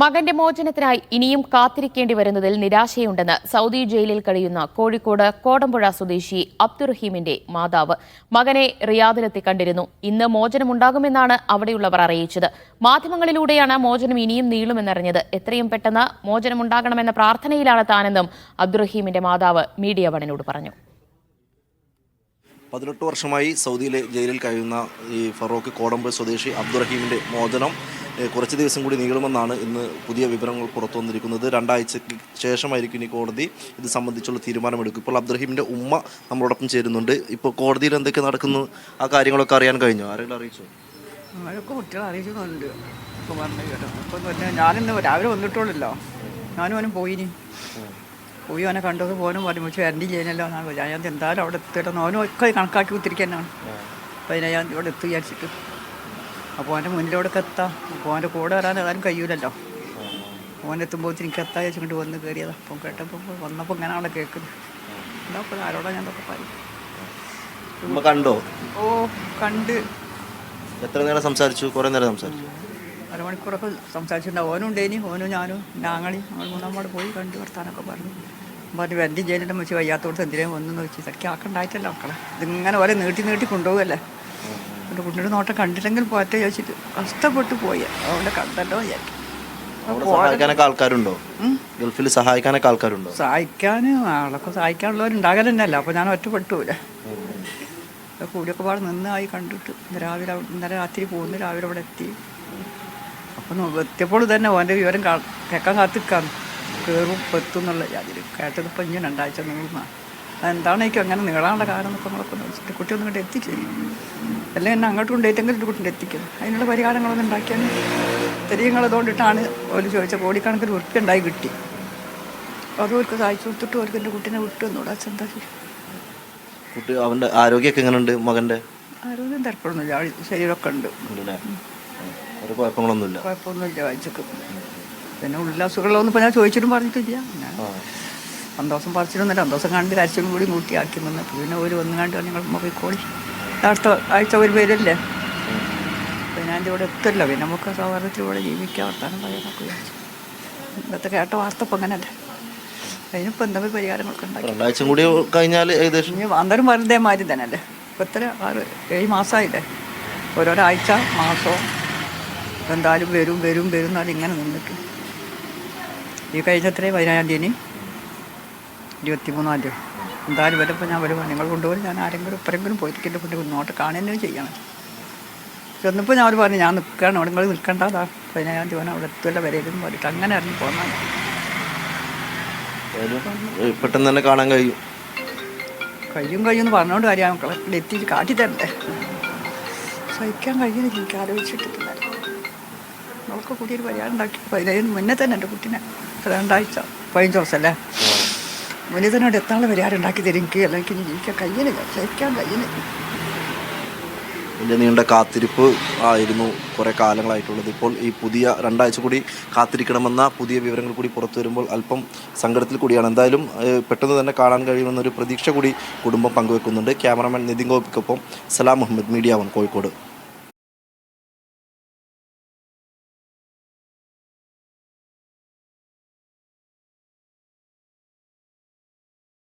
മകന്റെ മോചനത്തിനായി ഇനിയും കാത്തിരിക്കേണ്ടി വരുന്നതിൽ നിരാശയുണ്ടെന്ന് സൗദി ജയിലിൽ കഴിയുന്ന കോഴിക്കോട് കോടമ്പുഴ സ്വദേശി അബ്ദുറഹീമിന്റെ മാതാവ്. മകനെ റിയാദിലെത്തി കണ്ടിരുന്നു. ഇന്ന് മോചനമുണ്ടാകുമെന്നാണ് അവിടെയുള്ളവർ അറിയിച്ചത്. മാധ്യമങ്ങളിലൂടെയാണ് മോചനം ഇനിയും നീളുമെന്നറിഞ്ഞത്. എത്രയും പെട്ടെന്ന് മോചനമുണ്ടാകണമെന്ന പ്രാർത്ഥനയിലാണ് താനെന്നും അബ്ദുറഹീമിന്റെ മാതാവ് മീഡിയ വണിനോട് പറഞ്ഞു. പതിനെട്ട് വർഷമായി സൗദിയിലെ ജയിലിൽ കഴിയുന്ന ഈ ഫറോക്ക് കോടമ്പ് സ്വദേശി അബ്ദുറഹീമിന്റെ മോചനം കുറച്ച് ദിവസം കൂടി നീളുമെന്നാണ് ഇന്ന് പുതിയ വിവരങ്ങൾ പുറത്തു വന്നിരിക്കുന്നത്. രണ്ടാഴ്ചയ്ക്ക് ശേഷമായിരിക്കും ഇനി കോടതി ഇത് സംബന്ധിച്ചുള്ള തീരുമാനമെടുക്കും. ഇപ്പോൾ അബ്ദുറഹീമിന്റെ ഉമ്മ നമ്മളോടൊപ്പം ചേരുന്നുണ്ട്. ഇപ്പോൾ കോടതിയിൽ എന്തൊക്കെ നടക്കുന്നു? ആ കാര്യങ്ങളൊക്കെ അറിയാൻ കഴിഞ്ഞു? ആരെങ്കിലും അറിയിച്ചു? ഞാനിന്ന് രാവിലെ വന്നിട്ടുള്ളല്ലോ. ഞാനും അവനും പോയിനി പോയി അവനെ കണ്ടത് പോകാനും പറഞ്ഞു പക്ഷേ വരണ്ടി ചെയ്യുന്നല്ലോ എന്നാണ് ഞാൻ എന്തായാലും അവിടെ എത്തിയിട്ടെന്ന് അവനും ഒക്കെ കണക്കാക്കി കുത്തിരിക്കാനാണ് അപ്പം അതിനെ ഞാൻ ഇവിടെ എത്തി വിചാരിച്ചിട്ട്. അപ്പോൾ അവന്റെ മുന്നിലോടെ എത്താം. അപ്പോൾ അവന്റെ കൂടെ വരാൻ ഏതായാലും കഴിയൂലല്ലോ. ഓൻ എത്തുമ്പോൾ എനിക്ക് എത്താ കൊണ്ട് വന്ന് കയറിയതാ അപ്പം കേട്ടപ്പോൾ വന്നപ്പോൾ ഇങ്ങനെയാണ് കേൾക്കുന്നത്. എന്താ അപ്പോൾ ആരോടാ ഞാൻ തൊക്കെ പറയും. കണ്ടോ? ഓ കണ്ട്. എത്ര നേരം സംസാരിച്ചു? കുറേ നേരം സംസാരിച്ചു. അരമണിക്കൂറൊക്കെ സംസാരിച്ചിട്ടുണ്ടാവും ഓനും ഉണ്ടേനി ഓനും ഞാനും ഞാങ്ങളി നമ്മൾ ഞങ്ങൾ മൂന്നാമോട് പോയി കണ്ട് വർത്താനൊക്കെ പറഞ്ഞു. പറഞ്ഞു എന്റെ ജയിലിന്റെ വെച്ച് വയ്യാത്തോടത്ത് എന്തിനേയും വന്നെന്ന് വെച്ച് ഇതൊക്കെ ആക്കണ്ടായിട്ടല്ല മക്കളെ? ഇതിങ്ങനെ ഓരോ നീട്ടി നീട്ടി കൊണ്ടുപോകല്ലേ എന്റെ കുട്ടിയുടെ നോട്ടം കണ്ടില്ലെങ്കിൽ പോയത്തെ ചോദിച്ചിട്ട് കഷ്ടപ്പെട്ട് പോയി. അതുകൊണ്ട് കണ്ടല്ലോ വിചാരിക്കും. അവിടെ സഹായിക്കാനൊക്കെ ആൾക്കാരുണ്ടോ? ഗൾഫിൽ സഹായിക്കാനൊക്കെ ആൾക്കാരുണ്ടോ? സഹായിക്കാൻ ആളൊക്കെ സഹായിക്കാനുള്ളവരുണ്ടാകൽ തന്നെയല്ല അപ്പോൾ ഞാൻ ഒറ്റപ്പെട്ടുപോലെ കൂടിയൊക്കെ പാടെ നിന്നായി കണ്ടിട്ട്. രാവിലെ അവിടെ- ഇന്നലെ രാത്രി പോകുന്നു രാവിലെ അവിടെ എത്തി. അപ്പം എത്തിയപ്പോൾ തന്നെ ഓന്റെ വിവരം കേൾക്കാൻ കാത്തിക്കാന്ന് കയറും എത്തും എന്നുള്ള കേട്ടത് ഇപ്പം ഇങ്ങനെ രണ്ടാഴ്ച നീളുന്ന അതെന്താണ് എനിക്ക് അങ്ങനെ നീളാനുള്ള കാരണം എന്നൊക്കെ നമ്മളൊക്കെ വെച്ചിട്ട് കുട്ടി ഒന്നും കൊണ്ട് എത്തിക്കില്ല. എല്ലാം എന്നെ അങ്ങോട്ട് ഏറ്റവും ഒരു കുട്ടിന്റെ എത്തിക്കും അതിനുള്ള പരിഹാരങ്ങളൊന്നും ഉണ്ടാക്കിയാൽ തെരീയങ്ങൾ അതുകൊണ്ടിട്ടാണ് ഒരു ചോദിച്ച കോടിക്കണക്കിന് ഉറുപ്പ്യ ഉണ്ടായി കിട്ടി. അത് അവർക്ക് സഹായിച്ചു കൊടുത്തിട്ട് അവർക്ക് എന്റെ കുട്ടീനെ വിട്ടു എന്നോട് അച്ഛൻ കുട്ടി അവന്റെ ആരോഗ്യമൊക്കെ എങ്ങനെയുണ്ട് മകന്റെ? ആരോഗ്യം തിരക്കൊന്നുമില്ല ശരീരമൊക്കെ ഉണ്ട്. കുഴപ്പങ്ങളൊന്നുമില്ല. കുഴപ്പമൊന്നുമില്ല വായിച്ചൊക്കെ. പിന്നെ ഉല്ലാസുകളൊന്നും ഇപ്പം ഞാൻ ചോദിച്ചിട്ടും പറഞ്ഞിട്ടില്ല. സന്തോഷം പറിച്ചിരുന്നില്ല. സന്തോഷം കണ്ട് കരച്ചിലും കൂടി കൂട്ടിയാക്കി നിന്ന് പിന്നെ ഒരു വന്നു കണ്ട് മൊബൈൽ കോളി അടുത്ത ആഴ്ച ഒരു പേരല്ലേ? പിന്നെ അതിന്റെ ഇവിടെ എത്തില്ല. പിന്നെ നമുക്ക് സൗഹൃദത്തിലൂടെ ജീവിക്കാം വർത്താനം പറയാനൊക്കെ വിചാരിച്ചു. ഇന്നത്തെ കേട്ട വാർത്ത ഇപ്പം അങ്ങനല്ലേ. അതിനിപ്പോൾ എന്തെങ്കിലും പരിഹാരങ്ങളൊക്കെ ഉണ്ടാക്കി? രണ്ടാഴ്ച കൂടി കഴിഞ്ഞാൽ ഏകദേശം ഇനി അന്നേരം വെറുതെ മാതിരി തന്നെ അല്ലേ ഇപ്പം ഇത്ര ആറ് ഏഴ് മാസമായില്ലേ? ഓരോരാഴ്ച മാസവും എന്തായാലും വരും വരും വരും എന്നാലും ഇങ്ങനെ നിന്നിട്ട്. ഈ കഴിഞ്ഞ എത്രയും പതിനായിരം തീയതി ഇരുപത്തി മൂന്നാം തീയതി. എന്തായാലും വരുമ്പോൾ ഞാൻ വരുമ്പോൾ നിങ്ങൾ കൊണ്ടുപോയി ഞാൻ ആരെങ്കിലും ഇപ്പരെങ്കിലും പോയിരിക്കില്ല കൊണ്ട് മുന്നോട്ട് കാണുകയും ചെയ്യണം. ചെന്നപ്പോൾ ഞാൻ അവർ പറഞ്ഞു ഞാൻ നിൽക്കുകയാണ് അവിടെ നിങ്ങൾ നിൽക്കേണ്ടതാ പതിനായിരം തീയതി അവിടെ എത്തുമല്ല വരയിലും പറഞ്ഞിട്ട് അങ്ങനെ ഇറങ്ങി ഏഹ്, പെട്ടെന്ന് തന്നെ കാണാൻ കഴിയും. കഴിയും കഴിയും എന്ന് പറഞ്ഞുകൊണ്ട് കാര്യം മക്കളെ ഇവിടെ എത്തിയിട്ട് കാട്ടി തരണ്ടേ? സഹിക്കാൻ കഴിയുന്നില്ല എനിക്ക് ആലോചിച്ചിട്ടില്ല. നമുക്ക് പുതിയൊരു പരിഹാരം ഉണ്ടാക്കി. പതിനേഴിന് മുന്നേ തന്നെ എന്റെ കുട്ടീനെ രണ്ടാഴ്ച പതിനഞ്ച് ദിവസമല്ലേ? മുന്നേ അവിടെ എത്താനുള്ള പരിഹാരം ഉണ്ടാക്കി തരും? എനിക്ക് അല്ലെങ്കിൽ ജീവിക്കാൻ കഴിയുന്നില്ല സഹിക്കാൻ കഴിയുന്നില്ല വലിയ നീണ്ട കാത്തിരിപ്പ് ആയിരുന്നു കുറേ കാലങ്ങളായിട്ടുള്ളത്. ഇപ്പോൾ ഈ പുതിയ രണ്ടാഴ്ച കൂടി കാത്തിരിക്കണമെന്ന പുതിയ വിവരങ്ങൾ കൂടി പുറത്തു വരുമ്പോൾ അല്പം സങ്കടത്തിൽ കൂടിയാണ്. എന്തായാലും പെട്ടെന്ന് തന്നെ കാണാൻ കഴിയുമെന്നൊരു പ്രതീക്ഷ കൂടി കുടുംബം പങ്കുവെക്കുന്നുണ്ട്. ക്യാമറമാൻ നിതിൻ ഗോപിക്കൊപ്പം സലാം മുഹമ്മദ് മീഡിയ വൺ കോഴിക്കോട്.